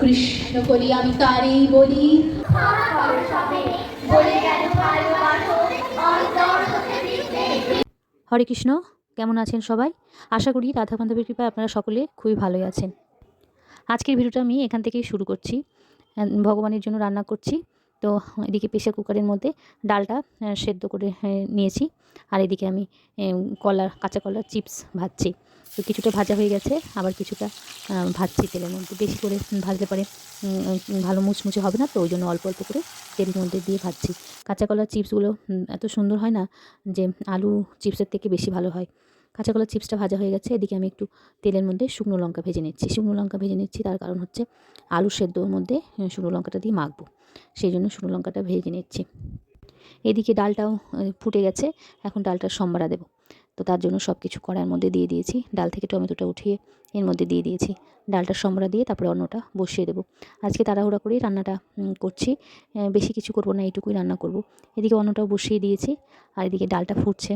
কৃষ্ণ বলি আমি তারেই বলি। হরে কৃষ্ণ, কেমন আছেন সবাই? আশা করি রাধা বান্ধবীর কৃপায় আপনারা সকলে খুবই ভালোই আছেন। আজকের ভিডিওটা আমি এখান থেকেই শুরু করছি। ভগবানের জন্য রান্না করছি। তো এদিকে প্রেশার কুকারের মধ্যে ডালটা সেদ্ধ করে নিয়েছি। আর এদিকে আমি কলার কাঁচা কলার চিপস ভাজছি। তো কিছুটা ভাজা হয়ে গেছে, আবার কিছুটা ভাজছি তেলের মধ্যে। বেশি করে ভাজলে পরে ভালো মুচমুচে হবে না, তো ওই জন্য অল্প অল্প করে তেলের মধ্যে দিয়ে ভাজছি। কাঁচা কলার চিপসগুলো এত সুন্দর হয় না যে আলু চিপসের থেকে বেশি ভালো হয়। কাঁচা কলার চিপসটা ভাজা হয়ে গেছে, এদিকে আমি একটু তেলের মধ্যে শুকনো লঙ্কা ভেজে নিচ্ছি। শুকনো লঙ্কা ভেজে নিচ্ছি, তার কারণ হচ্ছে আলু সেদ্ধর মধ্যে শুকনো লঙ্কাটা দিয়ে মাখবো। সেই জন্য শুকনো লঙ্কাটা ভেজে নিচ্ছি। এদিকে ডালটাও ফুটে গেছে, এখন ডালটা সম্বারা দেবো। তো তার জন্য সব কিছু কড়ার মধ্যে দিয়ে দিয়েছি। ডাল থেকে টমেটোটা উঠিয়ে এর মধ্যে দিয়ে দিয়েছি। ডালটা সম্বরা দিয়ে তারপরে অন্যটা বসিয়ে দেবো। আজকে তাড়াহুড়া করেই রান্নাটা করছি। বেশি কিছু করব না, এইটুকুই রান্না করব। এদিকে অন্যটাও বসিয়ে দিয়েছি আর এদিকে ডালটা ফুটছে।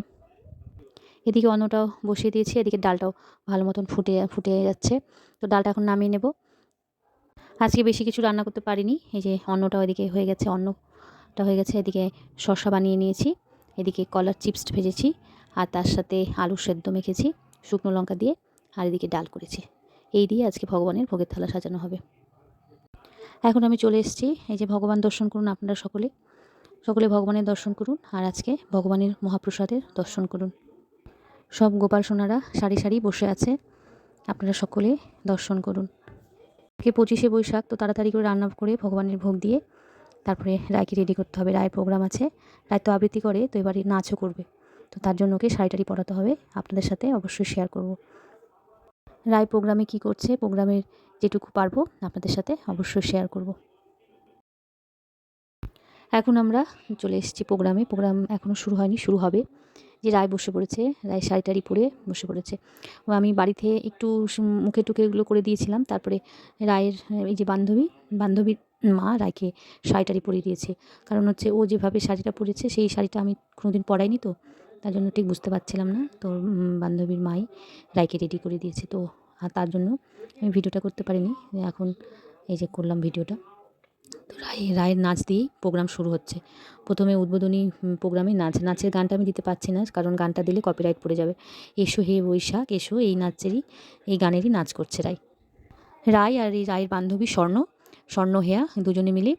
এদিকে অন্যটাও বসিয়ে দিয়েছি, এদিকে ডালটাও ভালো মতন ফুটে ফুটে যাচ্ছে। তো ডালটা এখন নামিয়ে নেব। আজকে বেশি কিছু রান্না করতে পারিনি। এই যে অন্নটাও এদিকে হয়ে গেছে, অন্নটা হয়ে গেছে। এদিকে শসা বানিয়ে নিয়েছি। এদিকে কলার চিপস ভেজেছি। আর তার সাথে আলু সেদ্ধ মেখেছি, শুকনো লঙ্কা দিয়ে, আর এদিকে ডাল করেছি। এই দিয়ে আজকে ভগবানের ভোগের থালা সাজানো হবে। এখন আমি চলে এসেছি, এই যে ভগবান দর্শন করুন আপনারা সকলে। সকলে ভগবানের দর্শন করুন, আর আজকে ভগবানের মহাপ্রসাদের দর্শন করুন। সব গোপাল সোনারা সারি সারি বসে আছে, আপনারা সকলে দর্শন করুন। কে পঁচিশে বৈশাখ, তো তাড়াতাড়ি করে রান্না করে ভগবানের ভোগ দিয়ে তারপরে রায়কে রেডি করতে হবে। রায়ের প্রোগ্রাম আছে, রায় তো আবৃত্তি করে, তো এবারে নাচও করবে। তো তার জন্য ওকে শাড়ি টাড়ি পরাতে হবে। আপনাদের সাথে অবশ্যই শেয়ার করব। রায় প্রোগ্রামে কি করছে? প্রোগ্রামের যেটুকু পারব আপনাদের সাথে অবশ্যই শেয়ার করব। এখন আমরা চলে এসেছি প্রোগ্রামে প্রোগ্রাম এখনও শুরু হয়নি, শুরু হবে। যে রায় বসে পড়েছে, রায় শাড়ি টাড়ি পরে বসে পড়েছে। ও আমি বাড়িতে একটু মুখে টুকে এগুলো করে দিয়েছিলাম। তারপরে রায়ের, এই যে বান্ধবী, বান্ধবীর মা রায়কে শাড়ি টাড়ি পরিয়ে দিয়েছে। কারণ হচ্ছে ও যেভাবে শাড়িটা পরেছে, সেই শাড়িটা আমি কোনোদিন পরাইনি তো। তার জন্য ঠিক বুঝতে পারছিলাম না। তো উম, বান্ধবীর মাই রায়কে রেডি করে দিয়েছে তো আর তার জন্য আমি ভিডিওটা করতে পারিনি। এখন এই যে করলাম ভিডিওটা। তো রায় রায়ের নাচ দিয়েই প্রোগ্রাম শুরু হচ্ছে। প্রথমে উদ্বোধনী প্রোগ্রামে নাচ নাচের গানটা আমি দিতে পারছি না কারণ গানটা দিলে কপিরাইট পড়ে যাবে। এসো হে বৈশাখ এসো এই নাচেরই এই গানেরই নাচ করছে রায় রায় আর এই রায়ের বান্ধবী স্বর্ণ স্বর্ণ হেয়া দুজনে মিলে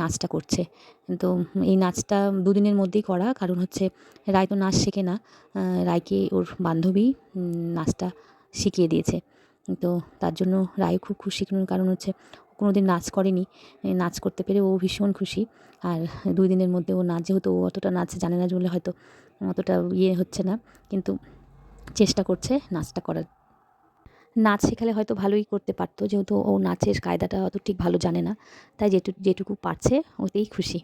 নাচটা করছে। তো এই নাচটা দুদিনের মধ্যেই করা, কারণ হচ্ছে রায় তো নাচ শেখে না। রায়কে ওর বান্ধবী নাচটা শিখিয়ে দিয়েছে। তো তার জন্য রায় খুব খুশি, কারণ হচ্ছে কোনো দিন নাচ করেনি। নাচ করতে পেরে ও ভীষণ খুশি। আর দুই দিনের মধ্যে ও নাচ, যেহেতু ও অতটা নাচ জানে না বলে হয়তো অতটা ইয়ে হচ্ছে না, কিন্তু চেষ্টা করছে নাচটা করার। নাচ শেখালে হয়তো ভালোই করতে পারতো, যেহেতু ও নাচের কায়দাটা অত ঠিক ভালো জানে না। তাই যেটুকু যেটুকু পারছে, ওতেই খুশি।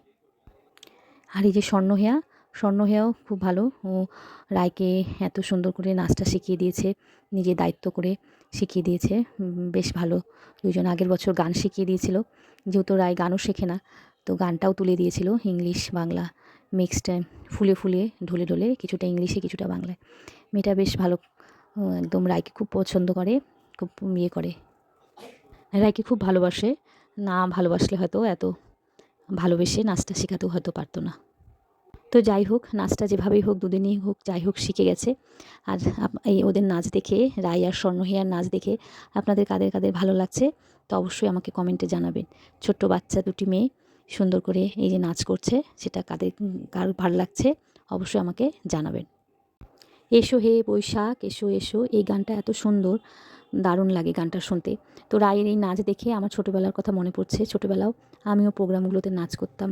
আর এই যে স্বর্ণহেয়া স্বর্ণহেয়াও খুব ভালো। ও রায়কে এত সুন্দর করে নাচটা শিখিয়ে দিয়েছে, নিজে দায়িত্ব করে শিখিয়ে দিয়েছে। বেশ ভালো। দুজন আগের বছর গান শিখিয়ে দিয়েছিল। যেহেতু রায় গানও শেখে না, তো গানটাও তুলে দিয়েছিল ইংলিশ, বাংলা মিক্সড ফুলে ফুলে, ঢলে ঢলে, কিছুটা ইংলিশে, কিছুটা বাংলায়। মেয়েটা বেশ ভালো একদম রায়কে খুব পছন্দ করে, খুব ইয়ে করে। রায়কে খুব ভালোবাসে, না ভালোবাসলে হয়তো এত ভালোবেসে নাচটা শেখাতেও হয়তো পারতো না। তো যাই হোক, নাচটা যেভাবেই হোক, দুদিনই হোক, যাই হোক, শিখে গেছে। আর এই ওদের নাচ দেখে রায় আর স্বর্ণহিয়ার নাচ দেখে আপনাদের কাদের কাদের ভালো লাগছে, তো অবশ্যই আমাকে কমেন্টে জানাবেন। ছোট্ট বাচ্চা দুটি মেয়ে সুন্দর করে এই যে নাচ করছে, সেটা কাদের, কার ভালো লাগছে, অবশ্যই আমাকে জানাবেন। এসো হে বৈশাখ, এসো এসো। এই গানটা এত সুন্দর, দারুণ লাগে গানটা শুনতে। তো রায়ের এই নাচ দেখে আমার ছোটোবেলার কথা মনে পড়ছে। ছোটোবেলাও আমিও প্রোগ্রামগুলোতে নাচ করতাম,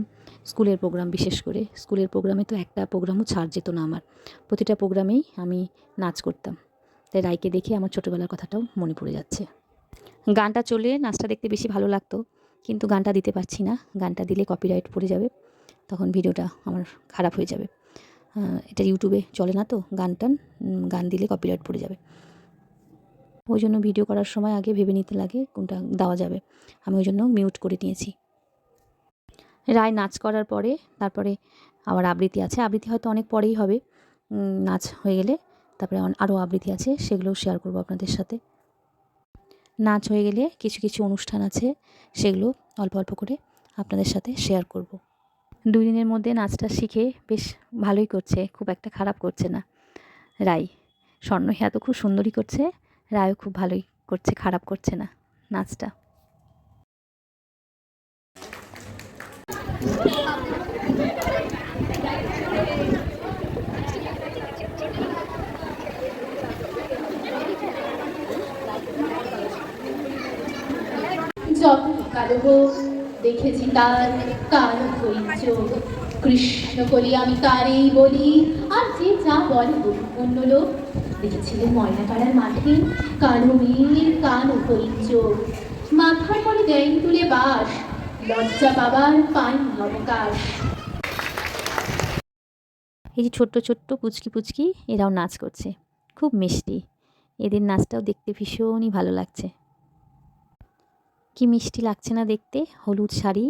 স্কুলের প্রোগ্রাম বিশেষ করে। স্কুলের প্রোগ্রামে তো একটা প্রোগ্রামও ছাড় যেত না আমার। প্রতিটা প্রোগ্রামেই আমি নাচ করতাম। তাই রায়কে দেখে আমার ছোটোবেলার কথাটাও মনে পড়ে যাচ্ছে। গানটা চলে, নাচটা দেখতে বেশি ভালো লাগতো, কিন্তু গানটা দিতে পারছি না। গানটা দিলে কপিরাইট পড়ে যাবে, তখন ভিডিওটা আমার খারাপ হয়ে যাবে। এটা ইউটিউবে চলে না তো, গান টান গান দিলে কপিরাইট পড়ে যাবে। ওই জন্য ভিডিও করার সময় আগে ভেবে নিতে লাগে কোনটা দেওয়া যাবে। আমি ওই জন্য মিউট করে নিয়েছি। রায় নাচ করার পরে, তারপরে আবার আবৃত্তি আছে। আবৃত্তি হয়তো অনেক পরেই হবে। নাচ হয়ে গেলে তারপরে আরও আবৃত্তি আছে সেগুলোও শেয়ার করব আপনাদের সাথে। নাচ হয়ে গেলে কিছু কিছু অনুষ্ঠান আছে, সেগুলো অল্প অল্প করে আপনাদের সাথে শেয়ার করব। দুই দিনের মধ্যে নাচটা শিখে বেশ ভালোই করছে, খুব একটা খারাপ করছে না। রাই স্বর্ণ স্বর্ণহিয়া তো খুব সুন্দরই করছে, রায়ও খুব ভালোই করছে, খারাপ করছে না নাচটা। যত কালো হোক দেখেছি তার কালো হই কৃষ্ণ করি আমি তারেই বলি, আর যে যা বলে অন্য লোক দেখেছিলেন ময়নাপাড়ার মাঠে কালো মেয়ের কালো হই মাথার পরে দেয়নি তুলে বাস, লজ্জা পাবার পায়নি অবকাশ এই যে ছোট্ট ছোট্ট পুচকি পুচকি, এরাও নাচ করছে। খুব মিষ্টি। এদের নাচটাও দেখতে ভীষণই ভালো লাগছে। কি মিষ্টি লাগছে না দেখতে? হলুদ শাড়ি,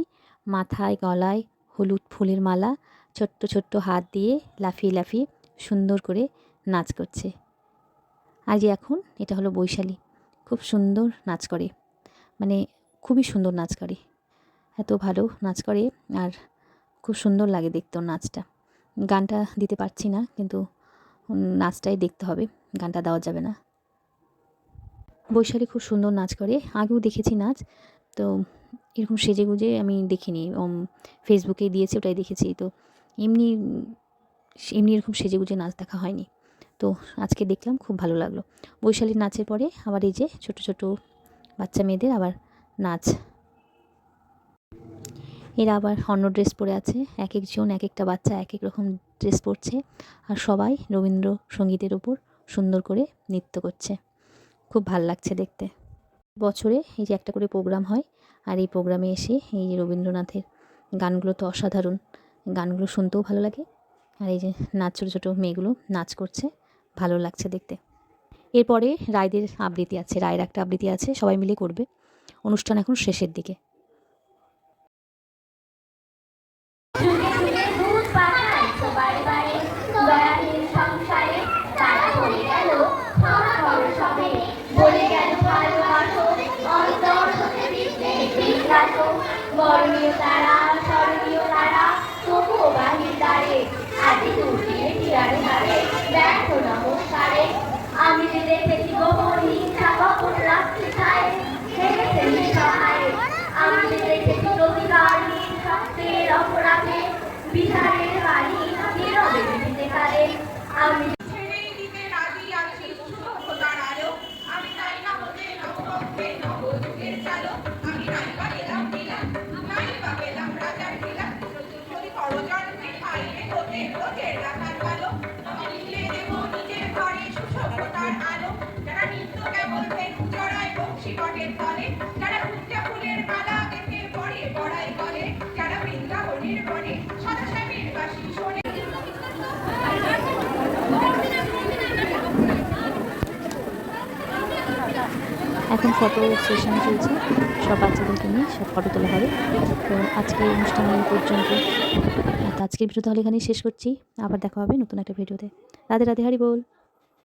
মাথায়, গলায় হলুদ ফুলের মালা, ছোট্ট ছোট্ট হাত দিয়ে লাফিয়ে লাফিয়ে সুন্দর করে নাচ করছে। আর যে এখন, এটা হলো বৈশালী। খুব সুন্দর নাচ করে। মানে খুবই সুন্দর নাচ করে। এত ভালো নাচ করে আর খুব সুন্দর লাগে দেখতে ওর নাচটা। গানটা দিতে পারছি না, কিন্তু নাচটাই দেখতে হবে। গানটা দেওয়া যাবে না। বৈশালী খুব সুন্দর নাচ করে। আগেও দেখেছি নাচ। তো এরকম সেজে গুজে আমি দেখিনি ফেসবুকে দিয়েছে, ওটাই দেখেছি। তো এমনি এমনি এরকম সেজে গুজে নাচ দেখা হয়নি। তো আজকে দেখলাম, খুব ভালো লাগল। বৈশালীর নাচের পরে আবার এই যে ছোট ছোট বাচ্চা মেয়েদের আবার নাচ। এরা আবার অন্য ড্রেস পরে আছে। এক একজন এক একটা বাচ্চা এক এক রকম ড্রেস পরছে। আর সবাই রবীন্দ্র সঙ্গীতের ওপর সুন্দর করে নৃত্য করছে। খুব ভালো লাগছে দেখতে। বছরে এই যে একটা করে প্রোগ্রাম হয়, আর এই প্রোগ্রামে এসে এই যে রবীন্দ্রনাথের গানগুলো তো অসাধারণ। গানগুলো শুনতেও ভালো লাগে। আর এই যে নাচ, ছোটো ছোটো মেয়েগুলো নাচ করছে, ভালো লাগছে দেখতে। এরপরে রায়দের আবৃত্তি আছে, রায়ের একটা আবৃত্তি আছে, সবাই মিলে করবে। অনুষ্ঠান এখন শেষের দিকে। এখন ফটো সেশন চলছে। সব বাচ্চাদেরকে নিয়ে সব ফটো তোলা হবে। তো আজকের অনুষ্ঠান এই পর্যন্ত। আজকের ভিডিও তাহলে এখানেই শেষ করছি। আবার দেখা হবে নতুন একটা ভিডিওতে। রাধে রাধে, হারি বল।